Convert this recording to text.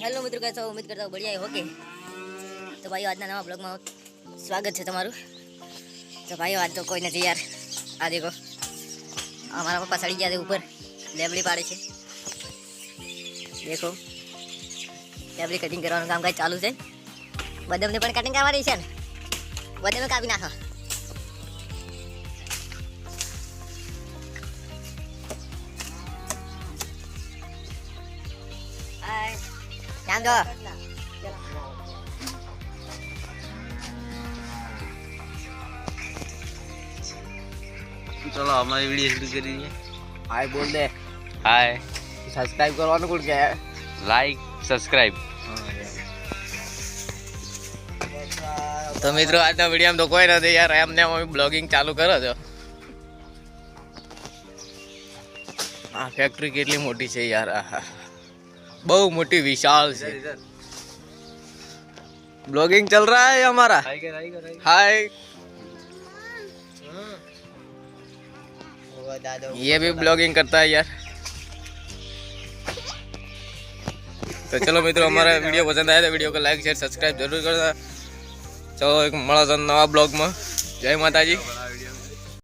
Hello મિત્રો કહેશો ઉમેદ કરતા હું બઢિયા ઓકે તો ભાઈઓ, આજના નવા બ્લોગમાં સ્વાગત છે તમારું. તો ભાઈઓ, આજ તો કોઈ નથી યાર. આ દેખો. અમારા પપ્પા સડી ગયા છે ઉપર. લેબડી પાડે છે. દેખો. લેબડી કટિંગ કરવાનું કામ કાંઈ ચાલુ છે. બદામને પણ કટિંગ કરવાની છે ને? બદામે કાપી નાખો. ધ્યાન દો ચલો અમારી વીડિયો શરૂ કરી દઈએ હાય બોલ દે. હાય સબસ્ક્રાઇબ કરવાનું કોણ કે લાઈક સબસ્ક્રાઇબ તો મિત્રો આજના વિડીયોમાં તો કોઈ નથી યાર. એમને અમે બ્લોગિંગ ચાલુ કરો છો. આ ફેક્ટરી કેટલી મોટી છે યાર. આહા. बहु मोटी विशाल से। ब्लॉगिंग चल रहा है हमारा। हाय ये भी ब्लॉगिंग करता है यार। तो चलो मित्रों हमारा वीडियो पसंद आया तो वीडियो को लाइक शेयर सब्सक्राइब ज़रूर करना। चलो एक मड़ा सा नवा ब्लॉग में। जय माता जी